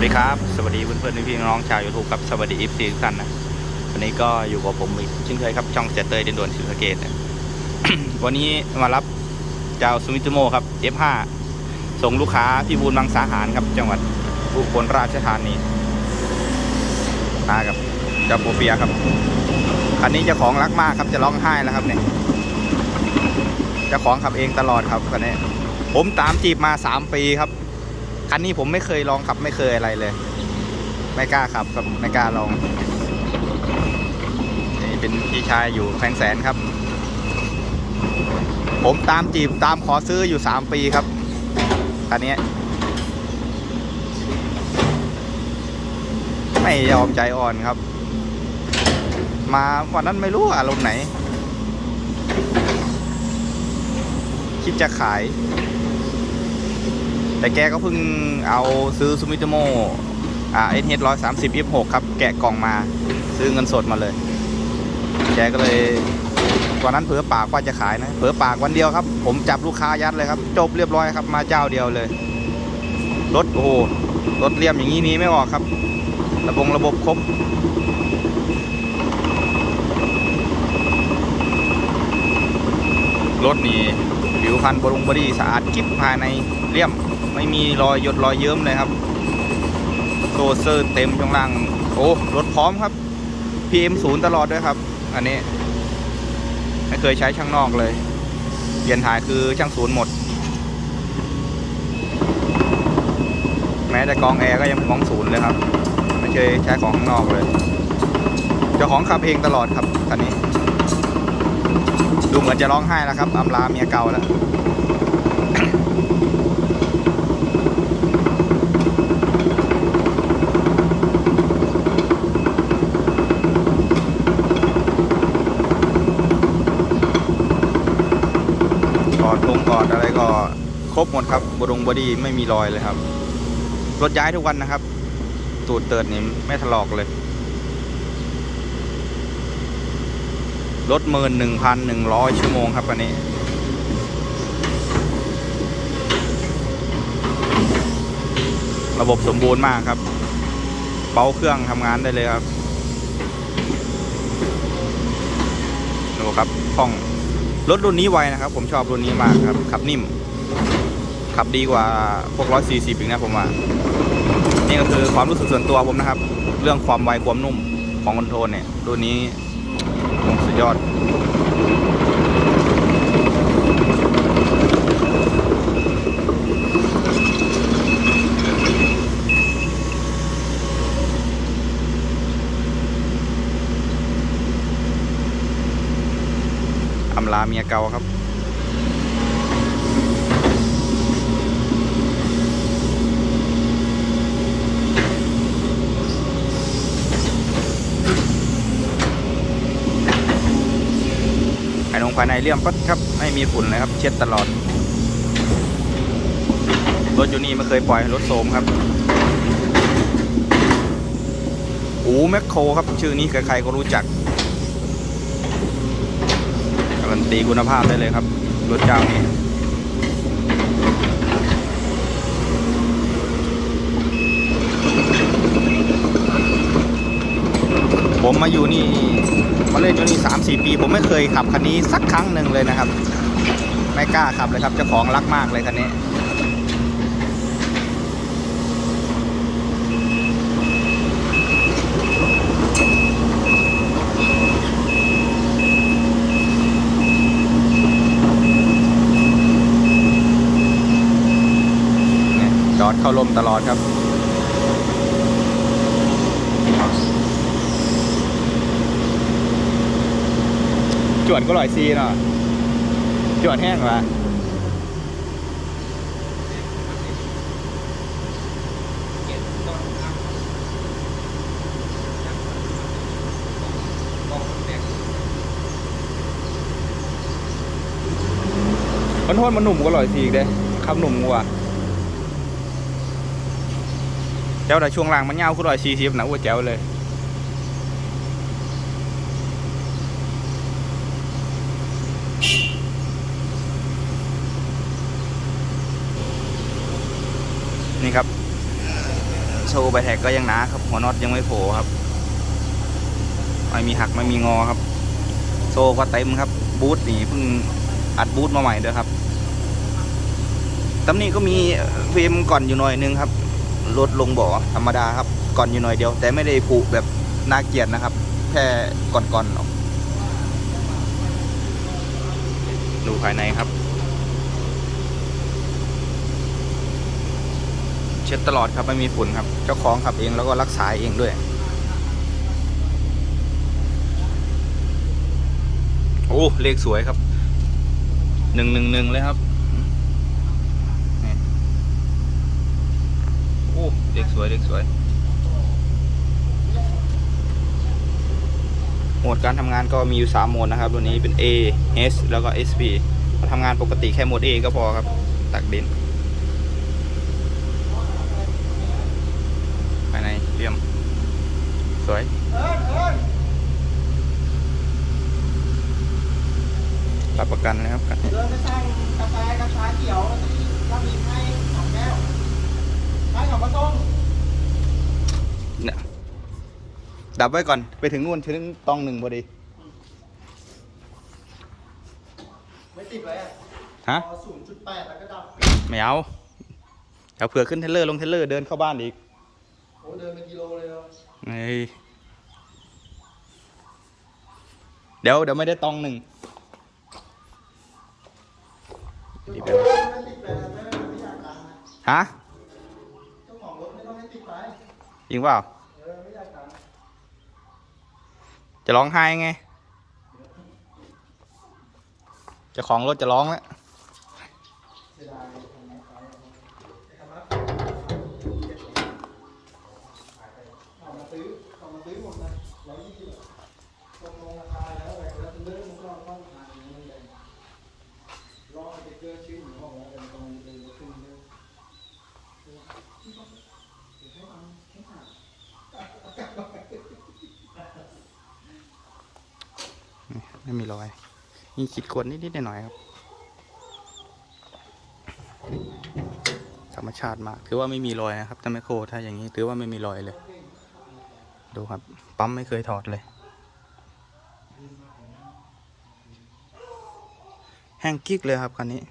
วัสดีครับ สวัสดีเพื่อนๆพี่น้องชาวยูทูบครับ สวัสดีอีฟซีทุกท่านนะวันนี้ก็อยู่กับผมอีกเช่นเคยครับ ช่องเจเตอร์ดินด่วนชิสะเกตนะวันนี้มารับเจ้าซูมิโมครับ F5 ส่งลูกค้าพี่บูลมังสาหารครับ จังหวัดอุบลราชธานีมากับเจ้าโปเฟียครับ คันนี้เจ้าของรักมากครับจะร้องไห้แล้วครับเนี่ยเจ้าของขับเองตลอดครับคันนี้ผมตามจีบมาสามปีครับ คันนี้ผมไม่เคยลองขับไม่เคยอะไรเลย ไม่กล้าขับกับไม่กล้าลอง นี่เป็นพี่ชายอยู่แพงแสนครับ ผมตามจีบตามขอซื้ออยู่สามปีครับคันนี้ไม่ยอมใจอ่อนครับ มาวันนั้นไม่รู้อารมณ์ไหน คิดจะขาย แต่แกก็เพิ่งเอาซื้อซูมิโตโมอ่าเอเฮดร้อยสามสิบยี่หกครับ แกะกล่องมาซื้อเงินสดมาเลย แกก็เลยตอนนั้นเผือปากว่าจะขายนะ เผือปากวันเดียวครับ ผมจับลูกค้ายัดเลยครับ จบเรียบร้อยครับ มาเจ้าเดียวเลย รถโอ้โห รถเลี่ยมอย่างนี้นี้ไม่ออกครับ ระบบระบบครบรถนี่ ผิวพันบรุงบดีสะอาดกิ๊บภายในเลี่ยม ไม่มีรอยหยดรอยเยิ้มเลยครับโซเซอร์เต็มช่วงล่าง โอ้รถพร้อมครับ PM ศูนย์ตลอดด้วยครับ อันนี้ ไม่เคยใช้ช่างนอกเลยเปลี่ยนถ่ายคือช่างศูนย์หมด แม้แต่กองแอร์ก็ยังกองศูนย์เลยครับ ไม่เคยใช้ของข้างนอกเลยเจ้าของขับเองตลอดครับคันนี้ จะร้องไห้แล้วครับอำลาเมียเก่าแล้วกอดทงกอดอะไรก็ครบหมดครับบรงบอดี้ไม่มีรอยเลยครับ รถย้ายทุกวันนะครับ ตูดเติดนี่ไม่ถลอกเลย รถเมินหนึ่งพันหนึ่งร้อยชั่วโมงครับอันนี้ ระบบสมบูรณ์มากครับ เป้าเครื่องทำงานได้เลยครับ ดูครับคล่อง รถรุ่นนี้ไวนะครับ ผมชอบรุ่นนี้มากครับ ขับนิ่ม ขับดีกว่าพวกร้อยสี่สิบอีกนะผมว่า นี่ก็คือความรู้สึกส่วนตัวผมนะครับ เรื่องความไวความนุ่มของคอนโทรลเนี่ยรุ่นนี้ ยอด อำลาเมียเก่าครับ ภายในภายในเลี่ยมปั๊บครับไม่มีฝุ่นเลยครับ เช็ดตลอด รถอยู่นี่ไม่เคยปล่อยรถโสมครับอูแมคโครครับ ชื่อนี้ใครๆก็รู้จัก การันตีคุณภาพได้เลยครับ รถเจ้านี้ ผมมาอยู่นี่มาเล่นอยู่นี่สามสี่ปี ผมไม่เคยขับคันนี้สักครั้งหนึ่งเลยนะครับ ไม่กล้าขับเลยครับเจ้าของรักมากเลยคันนี้จอดเข้าลมตลอดครับ จวดก็ลอยซีเนาะจวดแห้งวะมันโทษมันหนุ่มก็ลอยซีอีกเด้ขับหนุ่มกว่าเจ้าแต่ช่วงล่างมันยาวก็ลอยซีสิบนะอ้วแจ๋วเลย นี่ครับโซ่ใบแท็กก็ยังหนาครับ หัวน็อตยังไม่โผล่ครับ ไม่มีหักไม่มีงอครับ โซ่ก็เต็มครับ บูทนี่เพิ่งอัดบูทมาใหม่ด้วยครับตำนี้ก็มีเฟรมก่อนอยู่หน่อยนึงครับลดลงบ่อธรรมดาครับ ก่อนอยู่หน่อยเดียว แต่ไม่ได้ผูแบบน่าเกียดนะครับ แค่ก่อนๆออกดูภายในครับ เช็ดตลอดครับไม่มีฝุ่นครับ เจ้าของขับเองแล้วก็รักษาเองด้วย โอ้เลขสวยครับหนึ่งหนึ่งหนึ่งเลยครับโอ้เลขสวยเลขสวยโหมดการทำงานก็มีอยู่3โหมดนะครับตัวนี้เป็น A H แล้วก็ SP ทำงานปกติแค่โหมด A ก็พอครับ ตักดิน ภายในเลี่ยม สวย รับประกันนะครับ เดินไปสั่งกาแฟกับชาเขียวแล้วที่เรามีให้สองแก้วให้ของมาส่ง เนี่ยดั บไว้ก่อนไปถึงนู่นถึงตองหนึ่งพอดี ไม่ติดเลยอะฮะ พอศูนย์จุดแปดแล้วก็ดับ ไม่เอาเดี๋ยวเผื่อขึ้นเทรลเลอร์ลงเทรลเลอร์เดินเข้าบ้านอีกโอ้เดินเป็นกิโลเลยเนาะเฮ้ยเดี๋ยวเดี๋ยวไม่ได้ตองหนึ่งรีบไปไม่ติดไปนะไม่ไม่อยากตังค์นะฮะ เจ้าของรถไม่ต้องให้ติดไป จริงเปล่า เออไม่อยากตังค์ จะร้องไห้ไงจะของรถจะร้องแล้วรอจะเริ่มก็ต้องทานอย่างนี้เลยรอสติ๊กเกอร์ชื่อหนูบอกว่าเป็นตรงเลยขึ้นเลย ไม่มีรอย มีขีดข่วนนิดๆหน่อยๆครับ ธรรมชาติมาก ถือว่าไม่มีรอยนะครับถ้าไม่โครถ้าอย่างนี้ถือว่าไม่มีรอยเลย ดูครับ ปั๊มไม่เคยถอดเลย แห้งกิ๊กเลยครับคันนี้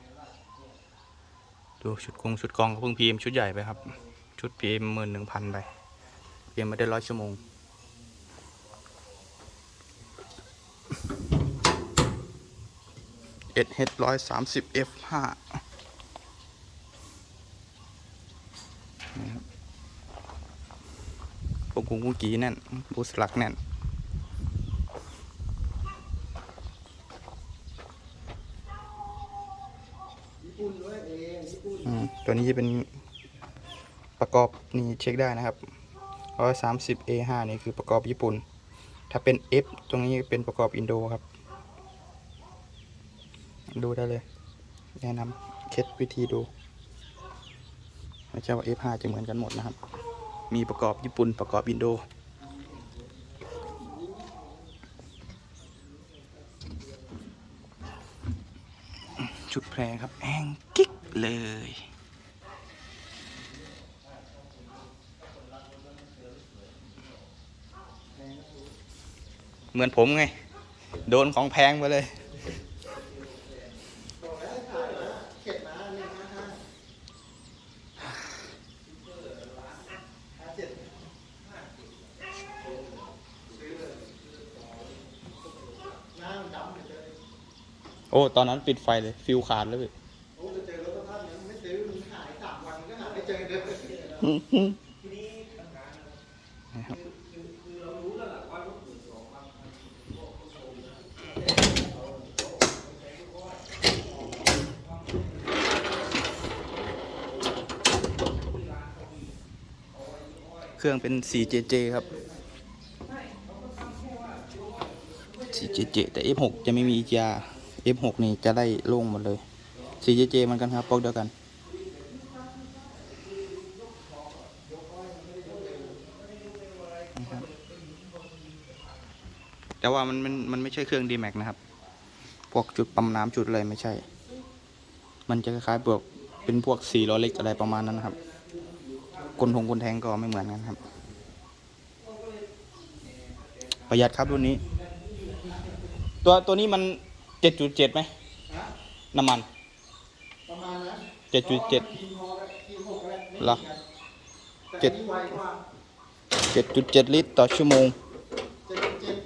ดูชุดกงชุดกองก็เพิ่งพีเอ็มชุดใหญ่ไปครับ ชุดพีเอ็มหมื่นหนึ่งพันไปพีเอ็มไม่ได้ร้อยชั่วโมง เอ็ดเฮดร้อยสามสิบ F ห้าพวกกุ้งกุ้งกีแน่นบูสลักแน่นองญี่ปุ่นอืมตัวนี้จะเป็นประกอบนี่เช็คได้นะครับร้อยสามสิบ A ห้านี่คือประกอบญี่ปุ่น ถ้าเป็น F ตรงนี้เป็นประกอบอินโดครับ ดูได้เลย แนะนำเคล็ดวิธีดูไม่ใช่ว่า F5 จะเหมือนกันหมดนะครับ มีประกอบญี่ปุ่นประกอบอินโด ชุดแพรครับ แองกิ๊กเลยเหมือนผมไง โดนของแพงไปเลย เข็ดนะหนึ่งห้าห้าห้าเจ็ดหน้ามันดำเลย โอ้ตอนนั้นปิดไฟเลย ฟิวขาดเลยพี่โอ้จะเจอรถสภาพนี้ไม่ซื้อมันหายสามวันก็หาไม่เจอเด้อนะครับเครื่องเป็น 4JJ ครับ 4JJ แต่ F6 จะไม่มี EGR F6 นี่จะได้โล่งหมดเลย 4JJ เหมันกันครับปอกเดียวกันแต่ว่ามันมันมันไม่ใช่เครื่อง d m a x นะครับ พวกจุดปั๊มน้ำจุดอะไรไม่ใช่ มันจะคล้ายๆพวกเป็นพวกสี่ล้อเล็กอะไรประมาณนั้นนะครับกลทงกลแทงก็ไม่เหมือนกันครับ ประหยัดครับรุ่นนี้ ตัวตัวนี้มัน เจ็ดจุดเจ็ดไหมนะน้ำมัน ประมาณนั้นเจ็ดจุดเจ็ดทีมพอแล้วทีมหกแล้วไม่เหรอมีกันเจ็ดแต่อันนี้ไวกว่าเจ็ดจุดเจ็ดลิตรต่อชั่วโมงเจ็ดเจ็ด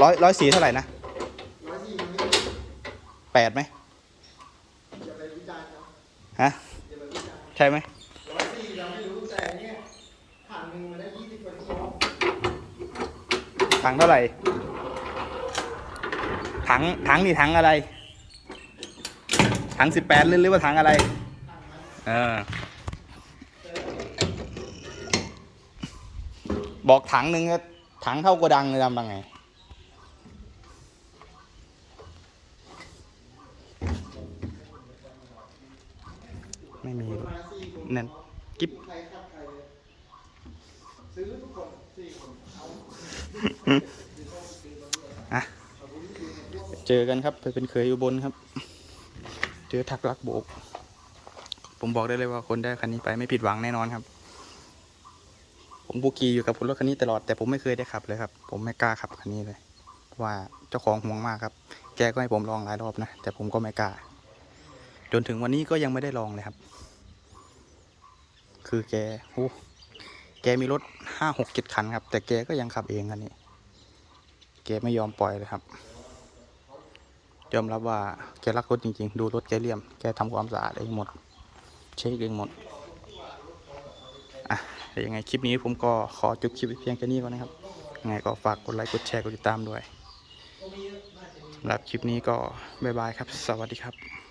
ร้อยร้อยสีเท่าไหร่นะร้อยสี่มันไม่แปดไหมอย่าไปวิจารณ์เขาฮะอย่าไปวิจารณ์ใช่ไหมร้อยสี่เราไม่รู้แต่เนี่ยถังหนึ่งมันได้ยี่สิบกว่ากิโลถังเท่าไหร่ ถังถังนี่ถังอะไร ถังสิบแปดหรือหรือว่าถังอะไรเออบอกถังหนึ่งถังเท่าโกดังเลยทำยังไงไม่มีนั่นกิ๊บซื้อทุกคนสี่คนเอาอะ เจอกันครับไปเป็นเคยอยู่บนครับ เจอทักลักโบก ผมบอกได้เลยว่าคนได้คันนี้ไปไม่ผิดหวังแน่นอนครับ ผมบูกีอยู่กับรถคันนี้ตลอดแต่ผมไม่เคยได้ขับเลยครับ ผมไม่กล้าขับคันนี้เลยว่าเจ้าของห่วงมากครับ แกก็ให้ผมลองหลายรอบนะ แต่ผมก็ไม่กล้า จนถึงวันนี้ก็ยังไม่ได้ลองเลยครับ คือแกโอ้แกมีรถห้าหกเจ็ดคันครับ แต่แกก็ยังขับเองคันนี้ แกไม่ยอมปล่อยเลยครับ ยอมรับว่าแกรักรถจริง ๆ ดูรถแกเลี่ยม แกทำความสะอาดเองหมด เช็คเองหมด อะยังไงคลิปนี้ผมก็ขอจบคลิปเพียงแค่นี้ก่อนนะครับยังไงก็ฝากกดไลค์กดแชร์กดติดตามด้วยสำหรับคลิปนี้ก็บ๊ายบายครับ สวัสดีครับ